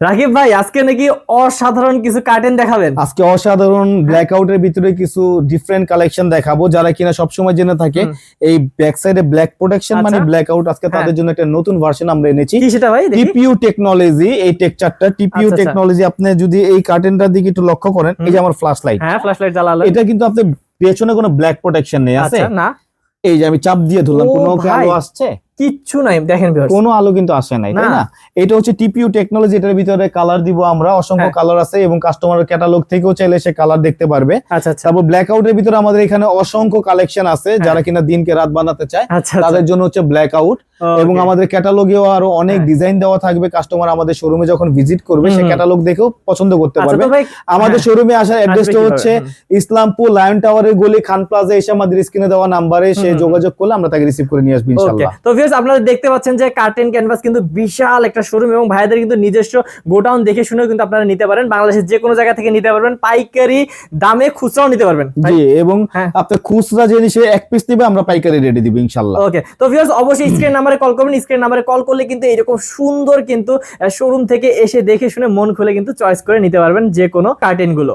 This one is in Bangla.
রাকিব ভাই আজকে নাকি অসাধারণ কিছু কার্টেন দেখাবেন? আজকে অসাধারণ ব্ল্যাক আউটের ভিতরে কিছু ডিফারেন্ট কালেকশন দেখাবো। যারা কিনা সবসময় জেনে থাকে এই ব্যাক সাইডে ব্ল্যাক প্রোটেকশন মানে আচ্ছা। ব্ল্যাক আউট আজকে তাদের হ্যাঁ। জন্য একটা নতুন ভার্সন আমরা এনেছি। কি সেটা ভাই টিপিইউ টেকনোলজি এই টেকচারটা টিপিইউ আচ্ছা, আচ্ছা। টেকনোলজি আপনি যদি এই কার্টেনটার দিকে একটু লক্ষ্য করেন এই যে আমার ফ্ল্যাশ লাইট হ্যাঁ ফ্ল্যাশ লাইট জ্বালালো। এটা কিন্তু আপনি পেছনে কোনো ব্ল্যাক প্রোটেকশন নেই আছে? আচ্ছা না। এই যে আমি চাপ দিয়ে ধরলাম কোনো কি ভাই। আলো আসছে? কিচ্ছু নাই দেখেন। কোনো আলো কিন্তু আসে নাই তাই না। এটা হচ্ছে টিপিইউ টেকনোলজি এটার ভিতরে কালার দিব আমরা অসংখ্য হ্যাঁ। কালার আছে এবং কাস্টমারের ক্যাটালগ থেকেও চাইলে সে কালার দেখতে পারবে। আচ্ছা আচ্ছা। তারপর ব্ল্যাক আউটের ভিতরে আমাদের এখানে অসংখ্য কালেকশন আছে হ্যাঁ। যারা কিনা দিনকে রাত বানাতে চায় আচ্ছা তাদের জন্য হচ্ছে ব্ল্যাক আউট এবং আমাদের ক্যাটালগেও আরও অনেক হ্যাঁ। ডিজাইন দেওয়া থাকবে কাস্টমার আমাদের শোরুমে যখন ভিজিট করবে সে ক্যাটালগ দেখেও পছন্দ করতে আচ্ছা পারবে। আমাদের হ্যাঁ। শোরুমে আসার অ্যাড্রেসটা হচ্ছে ইসলামপুর লায়ন টাওয়ারের গলি খান প্লাজা এসে আমাদের স্ক্রিনে দেওয়া নাম্বারে সে যোগাযোগ করলে আমরা তাকে রিসিভ করে নিয়ে আসব ইনশাআল্লাহ। তো ভিউয়ার্স আপনারা দেখতে পাচ্ছেন যে কার্টেন ক্যানভাস কিন্তু বিশাল একটা শোরুম এবং ভাইদের কিন্তু নিজস্ব গোডাউন দেখে শুনেও কিন্তু আপনারা নিতে পারেন। বাংলাদেশের যে কোনো জায়গা থেকে নিতে পারবেন। পাইকারি দামে খুচরাও নিতে পারবেন। জি এবং হ্যাঁ। আপনার খুচরা জিনিসে এক পিস দিবে আমরা পাইকারি রেডি দিব ইনশাআল্লাহ। ওকে তো ভিউয়ার্স অবশ্যই স্ক্রিন নাম্বারে কল করবেন। স্ক্রিন নাম্বারে কল করলে কিন্তু এরকম সুন্দর কিন্তু শোরুম থেকে এসে দেখে শুনে মন খুলে কিন্তু চয়েস করে নিতে পারবেন যে কোনো কার্টেনগুলো।